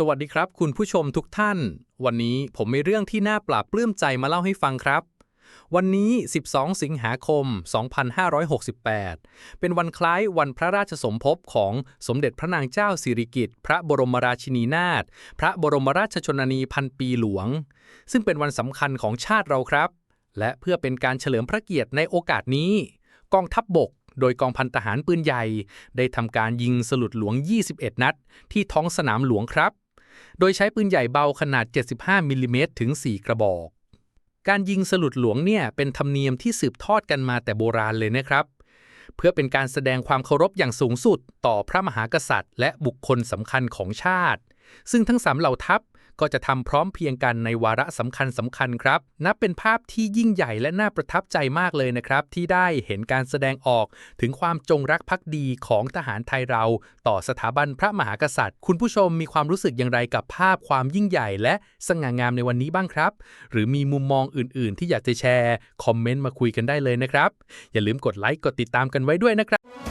สวัสดีครับ คุณผู้ชมทุกท่าน วันนี้ผมมีเรื่องที่น่าปลาบปลื้มใจมาเล่าให้ฟังครับ วันนี้ 12 สิงหาคม 2568 เป็นวันคล้ายวันพระราชสมภพของสมเด็จพระนางเจ้าสิริกิติ์พระบรมราชินีนาถพระบรมราชชนนีพันปีหลวง ซึ่งเป็นวันสำคัญของชาติเราครับ และเพื่อเป็นการเฉลิมพระเกียรติในโอกาสนี้ กองทัพบบกโดยกองพันทหารปืนใหญ่ ได้ทำการยิงสลุดหลวง 21 นัด ที่ท้องสนามหลวงครับ โดยใช้ปืนใหญ่เบาขนาด 75มิลลิเมตรถึง 4 กระบอก การยิงสลุดหลวงเนี่ยเป็นธรรมเนียมที่สืบทอดกันมาแต่โบราณเลยนะครับ เพื่อเป็นการแสดงความเคารพอย่างสูงสุด ต่อพระมหากษัตริย์ และบุคคลสำคัญของชาติ ซึ่งทั้งสามเหล่าทัพ ก็จะทำพร้อมเพียงกันในวาระสำคัญสำคัญครับ นับเป็นภาพที่ยิ่งใหญ่และน่าประทับใจมากเลยนะครับ ที่ได้เห็นการแสดงออกถึงความจงรักภักดีของทหารไทยเรา ต่อสถาบันพระมหากษัตริย์ คุณผู้ชมมีความรู้สึกอย่างไรกับภาพความยิ่งใหญ่และสง่างามในวันนี้บ้างครับ หรือมีมุมมองอื่น ๆ ที่อยากจะแชร์ คอมเมนต์มาคุยกันได้เลยนะครับ อย่าลืมกดไลค์กดติดตามกันไว้ด้วยนะครับ